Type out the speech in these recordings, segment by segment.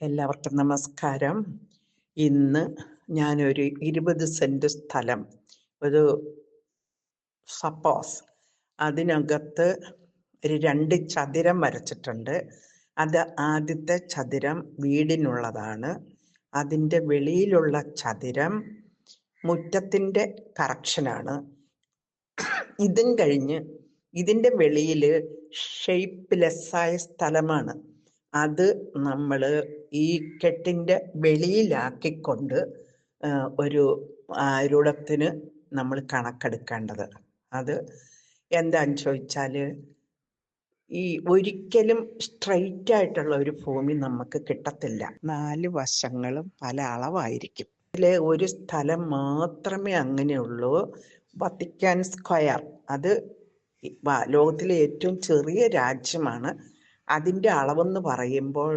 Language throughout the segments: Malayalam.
എല്ലാവർക്കും നമസ്കാരം. ഇന്ന് ഞാനൊരു ഇരുപത് സെന്റ് സ്ഥലം ഒരു സപ്പോസ് അതിനകത്ത് ഒരു രണ്ട് ചതുരം വരച്ചിട്ടുണ്ട്. അത് ആദ്യത്തെ ചതുരം വീടിനുള്ളതാണ്. അതിന്റെ വെളിയിലുള്ള ചതുരം മുറ്റത്തിന്റെ കറക്ഷനാണ്. ഇതും കഴിഞ്ഞ് ഇതിന്റെ വെളിയിൽ ഷേപ്പ്ലെസ്സായ സ്ഥലമാണ്. അത് നമ്മൾ ഈ കെട്ടിന്റെ വെളിയിലാക്കിക്കൊണ്ട് ഒരു ആരൂഢത്തിന് നമ്മൾ കണക്കെടുക്കേണ്ടത്. അത് എന്താന്ന് ചോദിച്ചാൽ ഈ ഒരിക്കലും സ്ട്രൈറ്റ് ആയിട്ടുള്ള ഒരു ഭൂമി നമുക്ക് കിട്ടത്തില്ല. നാല് വശങ്ങളും പല അളവായിരിക്കും. ഇതിലെ ഒരു സ്ഥലം മാത്രമേ അങ്ങനെയുള്ളൂ. വത്തിക്കാൻ സ്ക്വയർ അത് ലോകത്തിലെ ഏറ്റവും ചെറിയ രാജ്യമാണ്. അതിന്റെ അളവെന്ന് പറയുമ്പോൾ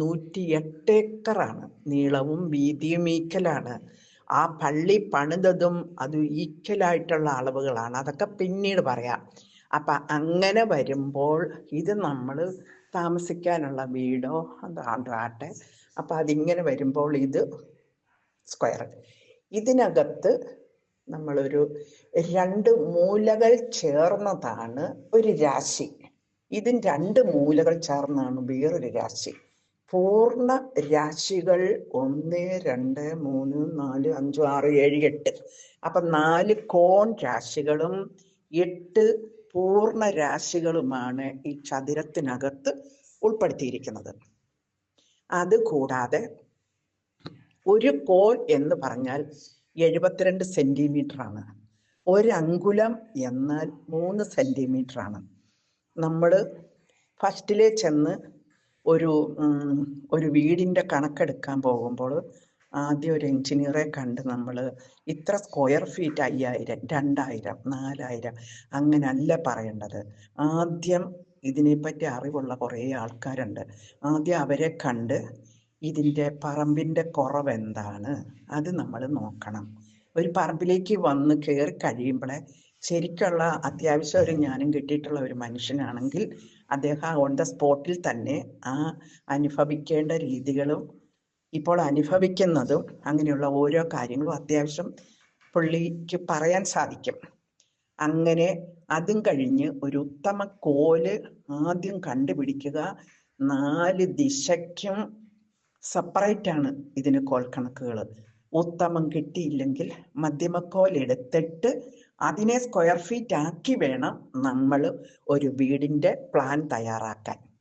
നൂറ്റി എട്ട് ഏക്കറാണ്. നീളവും വീതിയും ഈക്കലാണ്. ആ പള്ളി പണിതതും അത് ഈക്കലായിട്ടുള്ള അളവുകളാണ്. അതൊക്കെ പിന്നീട് പറയാം. അപ്പം അങ്ങനെ വരുമ്പോൾ ഇത് നമ്മൾ താമസിക്കാനുള്ള വീടോ അതാട്ടെ അപ്പം അതിങ്ങനെ വരുമ്പോൾ ഇത് സ്ക്വയർ ഇതിനകത്ത് നമ്മളൊരു രണ്ട് മൂലകൾ ചേർന്നതാണ് ഒരു രാശി. ഇതും രണ്ട് മൂലകൾ ചേർന്നാണ് വേറൊരു രാശി. പൂർണ രാശികൾ ഒന്ന് രണ്ട് മൂന്ന് നാല് അഞ്ച് ആറ് ഏഴ് എട്ട്. അപ്പൊ നാല് കോൺ രാശികളും എട്ട് പൂർണ രാശികളുമാണ് ഈ ചതുരത്തിനകത്ത് ഉൾപ്പെടുത്തിയിരിക്കുന്നത്. അതുകൂടാതെ ഒരു കോൺ എന്ന് പറഞ്ഞാൽ എഴുപത്തിരണ്ട് സെന്റിമീറ്റർ ആണ് ഒരു അങ്കുലം എന്നാൽ മൂന്ന് സെന്റിമീറ്റർ ആണ് നമ്മൾ ഫസ്റ്റിലെ ചെന്ന് ഒരു ഒരു വീടിന്റെ കണക്കെടുക്കാൻ പോകുമ്പോൾ ആദ്യം ഒരു എഞ്ചിനീയറെ കണ്ട് നമ്മൾ ഇത്ര സ്ക്വയർ ഫീറ്റ് അയ്യായിരം രണ്ടായിരം നാലായിരം അങ്ങനല്ല പറയേണ്ടത്. ആദ്യം ഇതിനെപ്പറ്റി അറിവുള്ള കുറേ ആൾക്കാരുണ്ട്. ആദ്യം അവരെ കണ്ട് ഇതിന്റെ പറമ്പിന്റെ കുറവ് എന്താണ് അത് നമ്മൾ നോക്കണം. ഒരു പറമ്പിലേക്ക് വന്ന് കയറി കഴിയുമ്പോഴേ ശരിക്കുള്ള അത്യാവശ്യം ഒരു ജ്ഞാനം കിട്ടിയിട്ടുള്ള ഒരു മനുഷ്യനാണെങ്കിൽ അദ്ദേഹം ഓൺ ദ സ്പോട്ടിൽ തന്നെ ആ അനുഭവിക്കേണ്ട രീതികളും ഇപ്പോൾ അനുഭവിക്കുന്നതും അങ്ങനെയുള്ള ഓരോ കാര്യങ്ങളും അത്യാവശ്യം പുള്ളിക്ക് പറയാൻ സാധിക്കും. അങ്ങനെ അതും കഴിഞ്ഞ് ഒരു ഉത്തമ കോൽ ആദ്യം കണ്ടുപിടിക്കുക നാല് ദിശയ്ക്കും സെപ്പറേറ്റ് ആണ് ഇതിന് കോൽ കണക്കുകൾ ഉത്തമം കിട്ടിയില്ലെങ്കിൽ മധ്യമക്കോൽ എടുത്തിട്ട് അതിനെ സ്ക്വയർ ഫീറ്റ് ആക്കി വേണം നമ്മൾ ഒരു വീടിന്റെ പ്ലാൻ തയ്യാറാക്കാൻ.